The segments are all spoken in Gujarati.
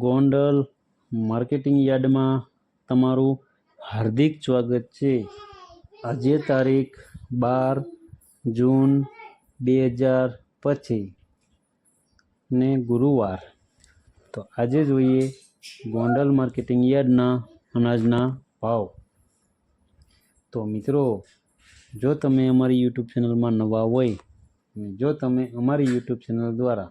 ગોંડલ માર્કેટિંગ યાર્ડમાં તમારું હાર્દિક સ્વાગત છે. આજે તારીખ બાર જૂન બે હજાર પચીસ ને ગુરુવાર. તો આજે જોઈએ ગોંડલ માર્કેટિંગ યાર્ડના અનાજના ભાવ. તો મિત્રો, જો તમે અમારી યુટ્યુબ ચેનલમાં નવા હોય જો તમે અમારી યુટ્યુબ ચેનલ દ્વારા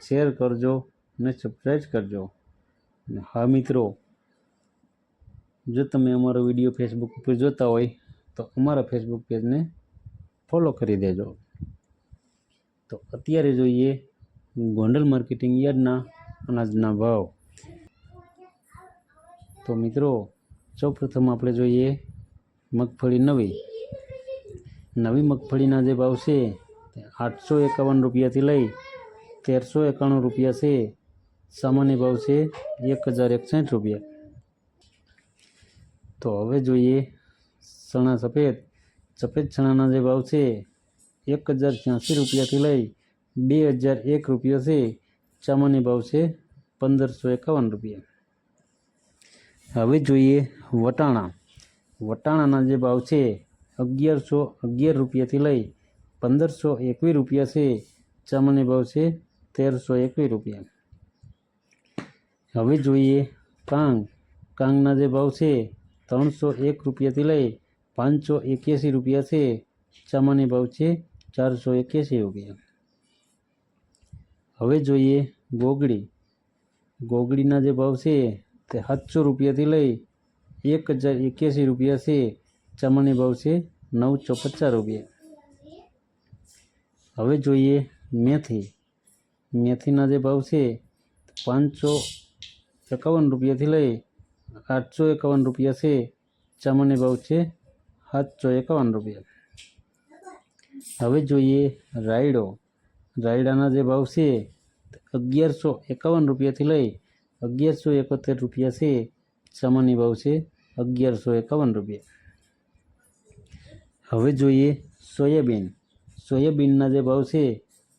શેર કરજો અને સબસ્ક્રાઈબ કરજો. હા, મિત્રો, જો તમે અમારો વીડિયો ફેસબુક ઉપર જોતા હોય, તો અમારા ફેસબુક પેજને ફોલો કરી દેજો. તો અત્યારે જોઈએ ગોંડલ માર્કેટિંગ યાર્ડના અનાજના ભાવ. તો મિત્રો, સૌપ્રથમ આપણે જોઈએ મગફળી નવી. નવી મગફળીના જે ભાવ છે આઠસો એકાવન રૂપિયાથી લઈ તેરસો એકાણું રૂપિયા છે. સામાન્ય ભાવ છે એક હજાર એકસઠ રૂપિયા. તો હવે જોઈએ ચણા સફેદ. સફેદ ચણાના જે ભાવ છે એક હજાર છ્યાસી રૂપિયાથી લઈ બે હજાર એક રૂપિયા છે. સામાન્ય ભાવ છે પંદરસો એકાવન રૂપિયા. હવે જોઈએ વટાણા. વટાણાના જે ભાવ છે અગિયારસો અગિયાર રૂપિયાથી લઈ પંદરસો એકવીસ રૂપિયા છે. સામાન્ય ભાવ છે તેરસો એકવીસ રૂપિયા. હવે જોઈએ કાંગ. કાંગના જે ભાવ છે, ત્રણસો એક રૂપિયાથી લઈ પાંચસો એક્યાસી રૂપિયા છે. સામાન્ય ભાવ છે, ચારસો એક્યાસી રૂપિયા. હવે જોઈએ ગોગડી. ગોગડીના જે ભાવ છે, તે સાતસો રૂપિયાથી લઈ એક હજાર એક્યાસી રૂપિયા છે. સામાન્ય ભાવ છે, નવસો પચાસ રૂપિયા. હવે જોઈએ મેથી. મેથીના જે ભાવ છે, પાંચસો એકાવન રૂપિયાથી લઈ આઠસો એકાવન રૂપિયા છે સામાન્ય ભાવ છે, સાતસો એકાવન રૂપિયા. હવે જોઈએ રાયડો. રાયડાના જે ભાવ છે, અગિયારસો એકાવન રૂપિયાથી લઈ અગિયારસો એકોતેર રૂપિયા છે સામાન્ય ભાવ છે, અગિયારસો એકાવન રૂપિયા. હવે જોઈએ સોયાબીન. સોયાબીનના જે ભાવ છે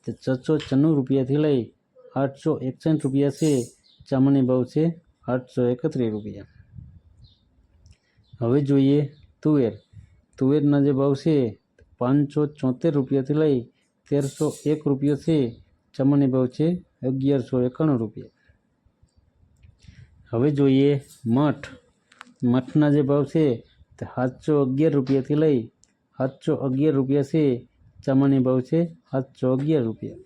તે છસો છન્નું રૂપિયાથી લઈ આઠસો એકસઠ રૂપિયા છે. સામાન્ય ભાવ છે, આઠસો એકત્રીસ રૂપિયા. હવે જોઈએ તુવેર. તુવેરના જે ભાવ છે, પાંચસો ચોતેર રૂપિયાથી લઈ તેરસો એક રૂપિયો છે. સામાન્ય ભાવ છે, અગિયારસો એકાણું રૂપિયા. હવે જોઈએ મઠ. મઠના જે ભાવ છે, તે સાતસો અગિયાર રૂપિયાથી લઈ સાતસો અગિયાર રૂપિયા છે. સામાન્ય ભાવ છે સાતસો અગિયાર રૂપિયા.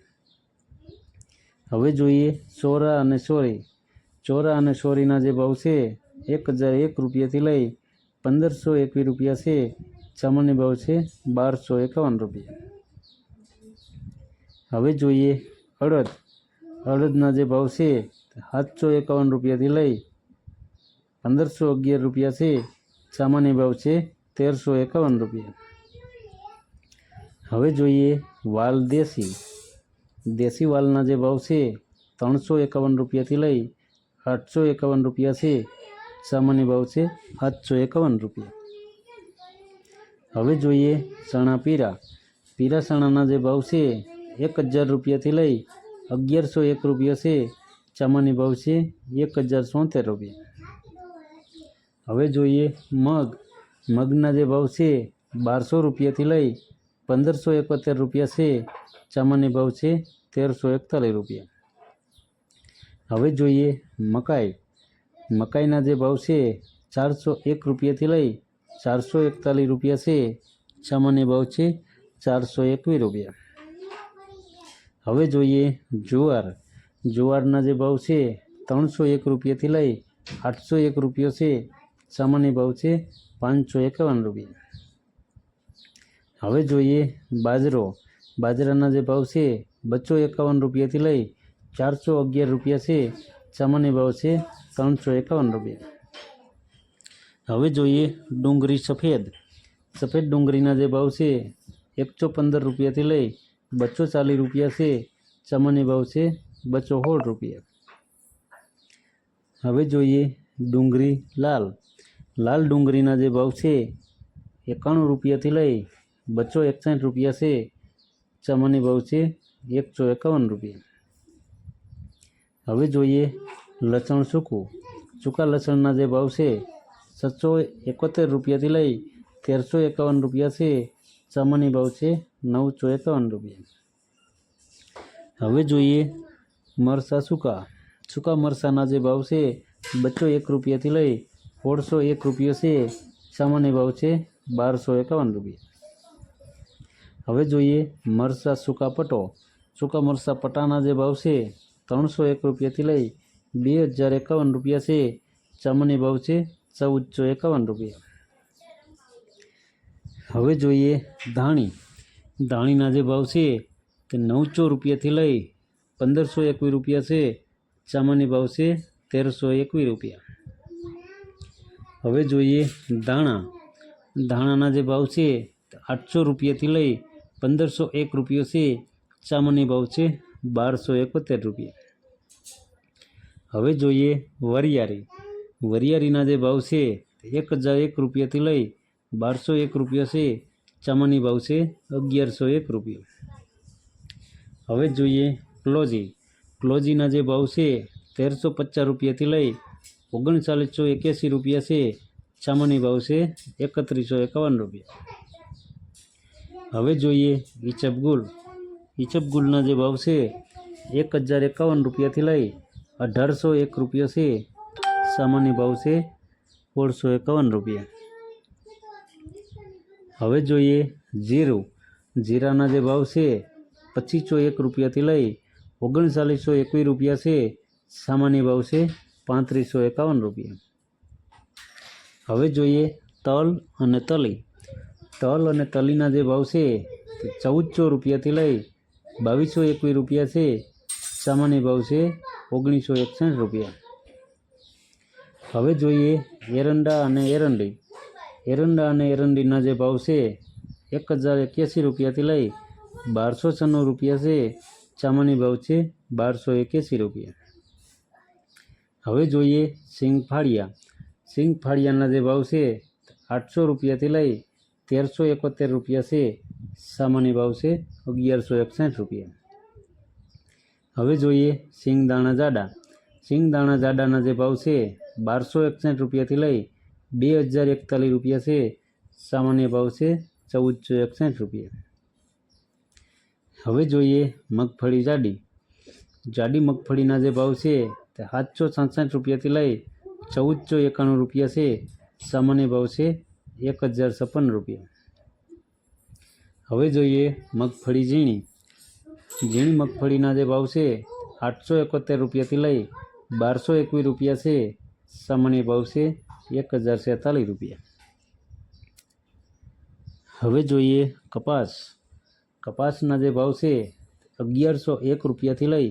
હવે જોઈએ ચોરા અને સોરી. ચોરા અને સોરીના જે ભાવ છે, એક હજાર એક રૂપિયાથી લઈ પંદરસો એકવીસ રૂપિયા છે. સામાન્ય ભાવ છે બારસો એકાવન રૂપિયા. હવે જોઈએ અડદ. અડદના જે ભાવ છે, સાતસો એકાવન રૂપિયાથી લઈ પંદરસો અગિયાર રૂપિયા છે. સામાન્ય ભાવ છે તેરસો એકાવન રૂપિયા. હવે જોઈએ વાલ દેશી. દેશી વાલના જે ભાવ છે, ત્રણસો એકાવન રૂપિયાથી લઈ આઠસો એકાવન રૂપિયા છે. સામાન્ય ભાવ છે, સાતસો એકાવન રૂપિયા. હવે જોઈએ ચણા પીરા. પીરા ચણાના જે ભાવ છે, એક હજાર રૂપિયાથી લઈ અગિયારસો એક રૂપિયા છે. સામાન્ય ભાવ છે, એક હજાર સોતેર રૂપિયા. હવે જોઈએ મગ. મગના જે ભાવ છે, બારસો રૂપિયાથી લઈ પંદરસો એકોતેર રૂપિયા છે સામાન્ય ભાવ છે તેરસો એકતાલીસ રૂપિયા હવે જોઈએ મકાઈ મકાઈના જે ભાવ છે ચારસો એક રૂપિયાથી લઈ ચારસો એકતાલીસ રૂપિયા છે સામાન્ય ભાવ છે ચારસો એકવીસ રૂપિયા હવે જોઈએ જુવાર જુવારના જે ભાવ છે ત્રણસો એક રૂપિયાથી લઈ આઠસો એક રૂપિયો છે સામાન્ય ભાવ છે પાંચસો એકાવન રૂપિયા હવે જોઈએ બાજરો. બાજરાના જે ભાવ છે બસો એકાવન રૂપિયાથી લઈ ચારસો અગિયાર રૂપિયા છે, સામાન્ય ભાવ છે ત્રણસો એકાવન રૂપિયા. હવે જોઈએ ડુંગળી સફેદ. સફેદ ડુંગળીના જે ભાવ છે, એકસો પંદર રૂપિયાથી લઈ બસો ચાલીસ રૂપિયા છે, સામાન્ય ભાવ છે બસો સોળ રૂપિયા. હવે જોઈએ ડુંગળી લાલ. લાલ ડુંગળીના જે ભાવ છે, એકાણું રૂપિયાથી લઈ બસો એકસાઠ રૂપિયા છે સામાન્ય ભાવ છે, એકસો એકાવન રૂપિયા. હવે જોઈએ લસણ સૂકું. સૂકા લસણના જે ભાવ છે સાતસો એકોતેર રૂપિયાથી લઈ તેરસો એકાવન રૂપિયા છે સામાન્ય ભાવ છે, નવસો એકાવન રૂપિયા. હવે જોઈએ મરસા સૂકા. સૂકા મરસાના જે ભાવ છે, બસો એક રૂપિયાથી લઈ સોળસો એક રૂપિયો છે સામાન્ય ભાવ છે, બારસો એકાવન રૂપિયા. હવે જોઈએ મરચાં સૂકા પટો. સૂકા મરચાં પટાના જે ભાવ છે, ત્રણસો એક રૂપિયાથી લઈ બે હજાર એકાવન રૂપિયા છે. ચમની ભાવ છે, ચૌદસો એકાવન રૂપિયા. હવે જોઈએ ધાણી. ધાણીના જે ભાવ છે, તે નવસો રૂપિયાથી લઈ પંદરસો એકવીસ રૂપિયા છે. ચામાની ભાવ છે, તેરસો એકવીસ રૂપિયા. હવે જોઈએ દાણા. દાણાના જે ભાવ છે, આઠસો રૂપિયાથી લઈ પંદરસો એક રૂપિયો છે. સામાન્ય ભાવ છે બારસો એકોતેર રૂપિયા. હવે જોઈએ વરિયારી વરિયારીના જે ભાવ છે એક હજાર એક રૂપિયાથી લઈ બારસો એક રૂપિયા છે. સામાન્ય ભાવ છે અગિયારસો એક રૂપિયો. હવે જોઈએ ક્લોજી. ક્લોજીના જે ભાવ છે તેરસો પચાસ રૂપિયાથી લઈ ઓગણચાલીસો એક્યાસી રૂપિયા છે. સામાન્ય ભાવ છે એકત્રીસો એકાવન રૂપિયા. હવે જોઈએ ઈચબગુલ ઈચબગુલના જે ભાવ છે, એક હજાર એકાવન રૂપિયાથી લઈ અઢારસો એક રૂપિયા છે. સામાન્ય ભાવ છે સોળસો એકાવન રૂપિયા. હવે જોઈએ જીરું. જીરાના જે ભાવ છે, પચીસો એક રૂપિયાથી લઈ ઓગણચાલીસો એકવીસ રૂપિયા છે. સામાન્ય ભાવ છે પાંત્રીસો એકાવન રૂપિયા. હવે જોઈએ તલ અને તલી. તલ અને તલીના જે ભાવ છે તે ચૌદસો રૂપિયાથી લઈ બાવીસો એકવીસ રૂપિયા છે. સામાન્ય ભાવ છે ઓગણીસો એકસઠ રૂપિયા. હવે જોઈએ એરંડા અને એરંડી. એરંડા અને એરંડીના જે ભાવ છે એક હજાર એક્યાસી રૂપિયાથી લઈ બારસો છન્નું રૂપિયા છે. સામાન્ય ભાવ છે બારસો એક્યાસી રૂપિયા. હવે જોઈએ સિંગ ફાળિયા સિંગ ફાળિયાના જે ભાવ છે આઠસો રૂપિયાથી લઈ તેરસો એકોતેર રૂપિયા છે, સામાન્ય ભાવ છે અગિયારસો એકસઠ રૂપિયા. હવે જોઈએ સિંગ દાણા જાડા. સિંગ દાણા જાડાના જે ભાવ છે, બારસો એકસઠ રૂપિયાથી લઈ બે હજાર એકતાલીસ રૂપિયા છે, સામાન્ય ભાવ છે ચૌદસો એકસઠ રૂપિયા. હવે જોઈએ મગફળી જાડી. જાડી મગફળીના જે ભાવ છે, તે સાતસો સાસઠ રૂપિયાથી લઈ ચૌદસો એકાણું રૂપિયા છે, સામાન્ય ભાવ છે એક હજાર છપ્પન રૂપિયા. હવે જોઈએ મગફળી ઝીણી. ઝીણી મગફળીના જે ભાવ છે, આઠસો એકોતેર રૂપિયાથી લઈ બારસો એકવીસ રૂપિયા છે. સામાન્ય ભાવ છે એક હજાર છેતાલીસ રૂપિયા. હવે જોઈએ કપાસ. કપાસના જે ભાવ છે, અગિયારસો એક રૂપિયાથી લઈ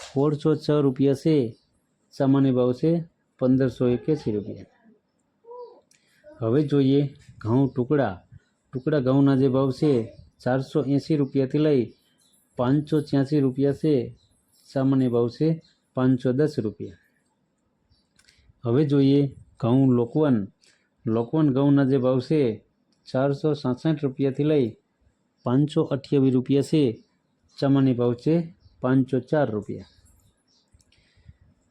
સોળસો છ રૂપિયા છે. સામાન્ય ભાવ છે પંદરસો એક્યાસી રૂપિયા. હવે જોઈએ ઘઉં ટુકડા. ટુકડા ઘઉંના જે ભાવ છે, ચારસો એંસી રૂપિયાથી લઈ પાંચસો છ્યાસી રૂપિયા છે. સામાન્ય ભાવ છે પાંચસો દસ રૂપિયા. હવે જોઈએ ઘઉં લોકવન. લોકવન ઘઉંના જે ભાવ છે, ચારસો સાસઠ રૂપિયાથી લઈ પાંચસો અઠ્યાવીસ રૂપિયા છે. સામાન્ય ભાવ છે પાંચસો ચાર રૂપિયા.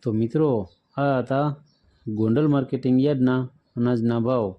તો મિત્રો, આ હતા ગોંડલ માર્કેટિંગ યાર્ડના અનાજના ભાવ.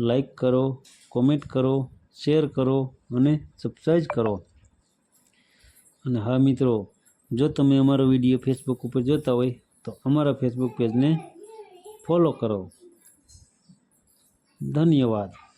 લાઈક કરો, કોમેન્ટ કરો, શેર કરો અને સબસ્ક્રાઈબ કરો. અને હા મિત્રો, જો તમે અમારો વીડિયો ફેસબુક ઉપર જોતા હોય, તો અમારા ફેસબુક પેજને ફોલો કરો. ધન્યવાદ.